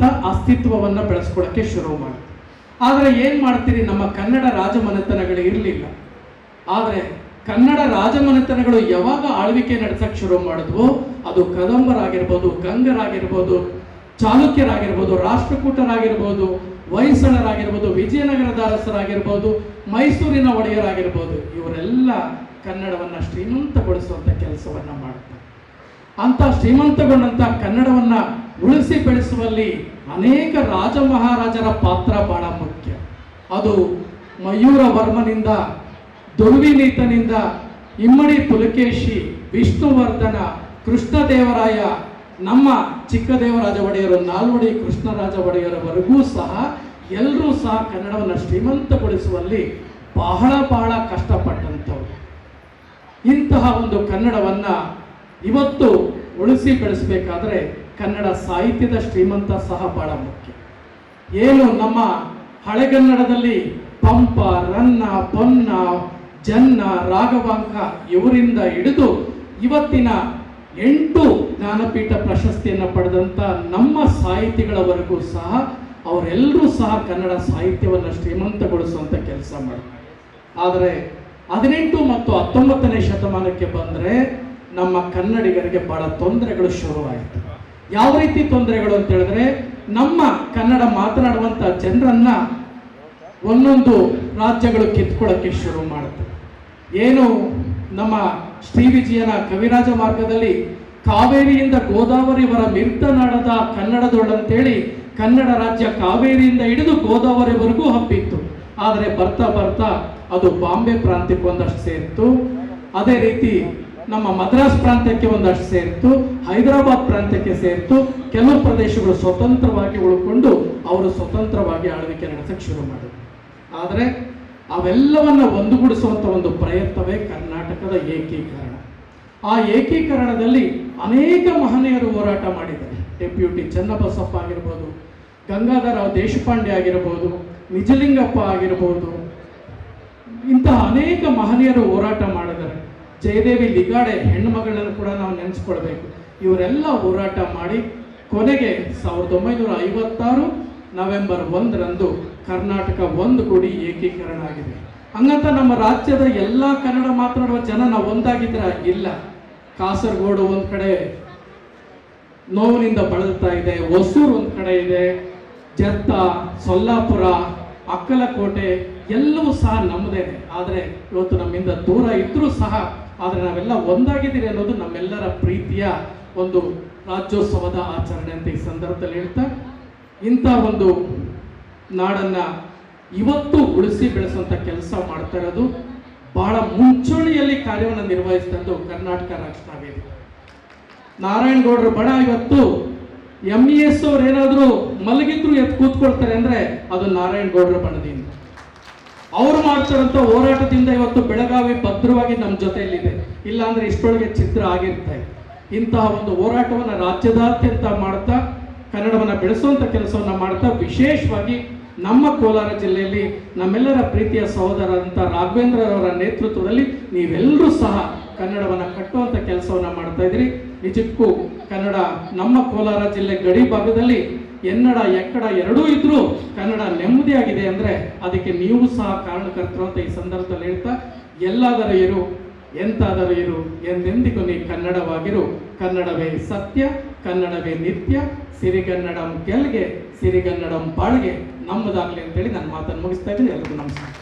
ಕನ್ನಡದಂಥ ಅಸ್ತಿತ್ವವನ್ನು ಬೆಳೆಸ್ಕೊಳ್ಳೋಕ್ಕೆ ಶುರು ಮಾಡಿ. ಆದರೆ ಏನು ಮಾಡ್ತೀರಿ? ನಮ್ಮ ಕನ್ನಡ ರಾಜಮನೆತನಗಳು ಇರಲಿಲ್ಲ. ಆದರೆ ಕನ್ನಡ ರಾಜಮನೆತನಗಳು ಯಾವಾಗ ಆಳ್ವಿಕೆ ನಡೆಸಕ್ಕೆ ಶುರು ಮಾಡಿದ್ವೋ, ಅದು ಕದಂಬರಾಗಿರ್ಬೋದು ಗಂಗರಾಗಿರ್ಬೋದು ಚಾಲುಕ್ಯರಾಗಿರ್ಬೋದು, ರಾಷ್ಟ್ರಕೂಟರಾಗಿರ್ಬೋದು, ಹೊಯ್ಸಳರಾಗಿರ್ಬೋದು, ವಿಜಯನಗರದ ಅರಸರಾಗಿರ್ಬೋದು, ಮೈಸೂರಿನ ಒಡೆಯರಾಗಿರ್ಬೋದು, ಇವರೆಲ್ಲ ಕನ್ನಡವನ್ನು ಶ್ರೀಮಂತಗೊಳಿಸುವಂಥ ಕೆಲಸವನ್ನು ಮಾಡ್ತಾರೆ ಅಂತ ಶ್ರೀಮಂತಗೊಂಡಂಥ ಕನ್ನಡವನ್ನ ಉಳಿಸಿ ಬೆಳೆಸುವಲ್ಲಿ ಅನೇಕ ರಾಜ ಮಹಾರಾಜರ ಪಾತ್ರ ಬಹಳ ಮುಖ್ಯ. ಅದು ಮಯೂರ ವರ್ಮನಿಂದ ದುರ್ವಿನೀತನಿಂದ ಇಮ್ಮಡಿ ಪುಲಕೇಶಿ, ವಿಷ್ಣುವರ್ಧನ, ಕೃಷ್ಣದೇವರಾಯ, ನಮ್ಮ ಚಿಕ್ಕದೇವರಾಜ ಒಡೆಯರು, ನಾಲ್ವಡಿ ಕೃಷ್ಣರಾಜ ಒಡೆಯರವರೆಗೂ ಸಹ ಎಲ್ಲರೂ ಸಹ ಕನ್ನಡವನ್ನು ಶ್ರೀಮಂತಗೊಳಿಸುವಲ್ಲಿ ಬಹಳ ಬಹಳ ಕಷ್ಟಪಟ್ಟಂಥವ್ರು. ಇಂತಹ ಒಂದು ಕನ್ನಡವನ್ನ ಇವತ್ತು ಉಳಿಸಿ ಬೆಳೆಸಬೇಕಾದ್ರೆ ಕನ್ನಡ ಸಾಹಿತ್ಯದ ಶ್ರೀಮಂತ ಸಹ ಬಹಳ ಮುಖ್ಯ. ಏನು ನಮ್ಮ ಹಳೆಗನ್ನಡದಲ್ಲಿ ಪಂಪ, ರನ್ನ, ಪೊನ್ನ, ಜನ್ನ, ರಾಘವಾಂಕ ಇವರಿಂದ ಹಿಡಿದು ಇವತ್ತಿನ ಎಂಟು ಜ್ಞಾನಪೀಠ ಪ್ರಶಸ್ತಿಯನ್ನು ಪಡೆದಂಥ ನಮ್ಮ ಸಾಹಿತಿಗಳವರೆಗೂ ಸಹ ಅವರೆಲ್ಲರೂ ಸಹ ಕನ್ನಡ ಸಾಹಿತ್ಯವನ್ನು ಶ್ರೀಮಂತಗೊಳಿಸುವಂಥ ಕೆಲಸ ಮಾಡ್ತಾರೆ. ಆದರೆ ಹದಿನೆಂಟು ಮತ್ತು ಹತ್ತೊಂಬತ್ತನೇ ಶತಮಾನಕ್ಕೆ ಬಂದರೆ ನಮ್ಮ ಕನ್ನಡಿಗರಿಗೆ ಬಹಳ ತೊಂದರೆಗಳು ಶುರುವಾಯಿತು. ಯಾವ ರೀತಿ ತೊಂದರೆಗಳು ಅಂತ ಹೇಳಿದ್ರೆ, ನಮ್ಮ ಕನ್ನಡ ಮಾತನಾಡುವಂಥ ಜನರನ್ನ ಒಂದೊಂದು ರಾಜ್ಯಗಳು ಕಿತ್ಕೊಳ್ಳೋಕ್ಕೆ ಶುರು ಮಾಡುತ್ತೆ. ಏನು ನಮ್ಮ ಶ್ರೀ ವಿಜಯನ ಕವಿರಾಜ ಮಾರ್ಗದಲ್ಲಿ ಕಾವೇರಿಯಿಂದ ಗೋದಾವರಿವರ ಮಿರ್ತನಾಡದ ಕನ್ನಡದೊಳಂತೇಳಿ ಕನ್ನಡ ರಾಜ್ಯ ಕಾವೇರಿಯಿಂದ ಹಿಡಿದು ಗೋದಾವರಿವರೆಗೂ ಹಬ್ಬಿತ್ತು. ಆದರೆ ಬರ್ತಾ ಬರ್ತಾ ಅದು ಬಾಂಬೆ ಪ್ರಾಂತ್ಯಕ್ಕೆ ಸೇರಿತ್ತು. ಸೇರಿತು ಅದೇ ರೀತಿ ನಮ್ಮ ಮದ್ರಾಸ್ ಪ್ರಾಂತ್ಯಕ್ಕೆ ಒಂದಷ್ಟು ಸೇರಿತು, ಹೈದರಾಬಾದ್ ಪ್ರಾಂತ್ಯಕ್ಕೆ ಸೇರಿತು, ಕೆಲವು ಪ್ರದೇಶಗಳು ಸ್ವತಂತ್ರವಾಗಿ ಉಳ್ಕೊಂಡು ಅವರು ಸ್ವತಂತ್ರವಾಗಿ ಆಳ್ವಿಕೆ ನಡೆಸಕ್ಕೆ ಶುರು ಮಾಡಿದರು. ಆದರೆ ಅವೆಲ್ಲವನ್ನ ಒಂದುಗೂಡಿಸುವಂಥ ಒಂದು ಪ್ರಯತ್ನವೇ ಕರ್ನಾಟಕದ ಏಕೀಕರಣ. ಆ ಏಕೀಕರಣದಲ್ಲಿ ಅನೇಕ ಮಹನೀಯರು ಹೋರಾಟ ಮಾಡಿದ್ದಾರೆ. ಡೆಪ್ಯೂಟಿ ಚನ್ನಬಸಪ್ಪ ಆಗಿರ್ಬೋದು ಗಂಗಾಧರರಾವ್ ದೇಶಪಾಂಡೆ ಆಗಿರ್ಬೋದು, ನಿಜಲಿಂಗಪ್ಪ ಆಗಿರ್ಬೋದು, ಇಂತಹ ಅನೇಕ ಮಹನೀಯರು ಹೋರಾಟ ಮಾಡಿದ್ದಾರೆ. ಜಯದೇವಿ ಲಿಗಾಡೆ ಹೆಣ್ಣು ಮಗಳನ್ನು ಕೂಡ ನಾವು ನೆನೆಸ್ಕೊಳ್ಬೇಕು. ಇವರೆಲ್ಲ ಹೋರಾಟ ಮಾಡಿ ಕೊನೆಗೆ ಸಾವಿರದ ಒಂಬೈನೂರ ಐವತ್ತಾರು ನವೆಂಬರ್ ಒಂದರಂದು ಕರ್ನಾಟಕ ಒಂದು ಕೂಡಿ ಏಕೀಕರಣ ಆಗಿದೆ. ಹಂಗಂತ ನಮ್ಮ ರಾಜ್ಯದ ಎಲ್ಲ ಕನ್ನಡ ಮಾತನಾಡುವ ಜನ ನಾವು ಒಂದಾಗಿದ್ರೆ ಇಲ್ಲ. ಕಾಸರಗೋಡು ಒಂದು ಕಡೆ ನೋವಿನಿಂದ ಬಳಲ್ತಾ ಇದೆ, ಹೊಸೂರು ಒಂದು ಕಡೆ ಇದೆ ಜತ್ತ ಸೊಲ್ಲಾಪುರ, ಅಕ್ಕಲಕೋಟೆ ಎಲ್ಲವೂ ಸಹ ನಮ್ಮದೇನೆ ಆದರೆ ಇವತ್ತು ನಮ್ಮಿಂದ ದೂರ ಇದ್ದರೂ ಸಹ ಆದರೆ ನಾವೆಲ್ಲ ಒಂದಾಗಿದ್ದೀರಿ ಅನ್ನೋದು ನಮ್ಮೆಲ್ಲರ ಪ್ರೀತಿಯ ಒಂದು ರಾಜ್ಯೋತ್ಸವದ ಆಚರಣೆ ಅಂತ ಈ ಸಂದರ್ಭದಲ್ಲಿ ಹೇಳ್ತಾ, ಇಂಥ ಒಂದು ನಾಡನ್ನ ಇವತ್ತು ಉಳಿಸಿ ಬೆಳೆಸುವಂಥ ಕೆಲಸ ಮಾಡ್ತಾ ಇರೋದು, ಬಹಳ ಮುಂಚೂಣಿಯಲ್ಲಿ ಕಾರ್ಯವನ್ನು ನಿರ್ವಹಿಸಿದ್ದು ಕರ್ನಾಟಕ ರಾಷ್ಟ್ರ ವೇದಿಕೆ ನಾರಾಯಣಗೌಡರು ಬಡ, ಇವತ್ತು ಎಂ ಇ ಎಸ್ ಅವ್ರು ಏನಾದರೂ ಮಲಗಿದ್ರು ಎದ್ದು ಕೂತ್ಕೊಳ್ತಾರೆ ಅಂದ್ರೆ ಅದು ನಾರಾಯಣಗೌಡರ ಬಣದಿಂದ. ಅವ್ರು ಮಾಡ್ತಾರಂತ ಹೋರಾಟದಿಂದ ಇವತ್ತು ಬೆಳಗಾವಿ ಭದ್ರವಾಗಿ ನಮ್ಮ ಜೊತೆಯಲ್ಲಿದೆ. ಇಲ್ಲಾಂದ್ರೆ ಇಷ್ಟೊಳಗೆ ಚಿತ್ರ ಆಗಿರ್ತಾ ಇಂತಹ ಒಂದು ಹೋರಾಟವನ್ನು ರಾಜ್ಯದಾದ್ಯಂತ ಮಾಡ್ತಾ, ಕನ್ನಡವನ್ನು ಬೆಳೆಸುವಂಥ ಕೆಲಸವನ್ನು ಮಾಡ್ತಾ, ವಿಶೇಷವಾಗಿ ನಮ್ಮ ಕೋಲಾರ ಜಿಲ್ಲೆಯಲ್ಲಿ ನಮ್ಮೆಲ್ಲರ ಪ್ರೀತಿಯ ಸಹೋದರರಂತ ರಾಘವೇಂದ್ರ ಅವರ ನೇತೃತ್ವದಲ್ಲಿ ನೀವೆಲ್ಲರೂ ಸಹ ಕನ್ನಡವನ್ನು ಕಟ್ಟುವಂಥ ಕೆಲಸವನ್ನು ಮಾಡ್ತಾ ಇದ್ದೀರಿ. ನಿಜಕ್ಕೂ ಕನ್ನಡ ನಮ್ಮ ಕೋಲಾರ ಜಿಲ್ಲೆ ಗಡಿ ಭಾಗದಲ್ಲಿ ಎನ್ನಡ, ಎಕ್ಕಡ ಎರಡೂ ಇದ್ರೂ ಕನ್ನಡ ನೆಮ್ಮದಿಯಾಗಿದೆ ಅಂದರೆ ಅದಕ್ಕೆ ನೀವು ಸಹ ಕಾರಣಕರ್ತರು ಅಂತ ಈ ಸಂದರ್ಭದಲ್ಲಿ ಹೇಳ್ತಾ, ಎಲ್ಲಾದರೂ ಇರು, ಎಂತಾದರೂ ಇರು, ಎಂದೆಂದಿಗೂ ನೀ ಕನ್ನಡವಾಗಿರು. ಕನ್ನಡವೇ ಸತ್ಯ, ಕನ್ನಡವೇ ನಿತ್ಯ, ಸಿರಿಗನ್ನಡಂ ಗೆಲ್ಗೆ ಸಿರಿಗನ್ನಡಂ ಬಾಳ್ಗೆ ನಮ್ಮದಾಗಲಿ ಅಂತೇಳಿ ನನ್ನ ಮಾತನ್ನು ಮುಗಿಸ್ತಾ ಇದ್ದೀನಿ. ಎಲ್ಲರಿಗೂ ನಮಸ್ಕಾರ.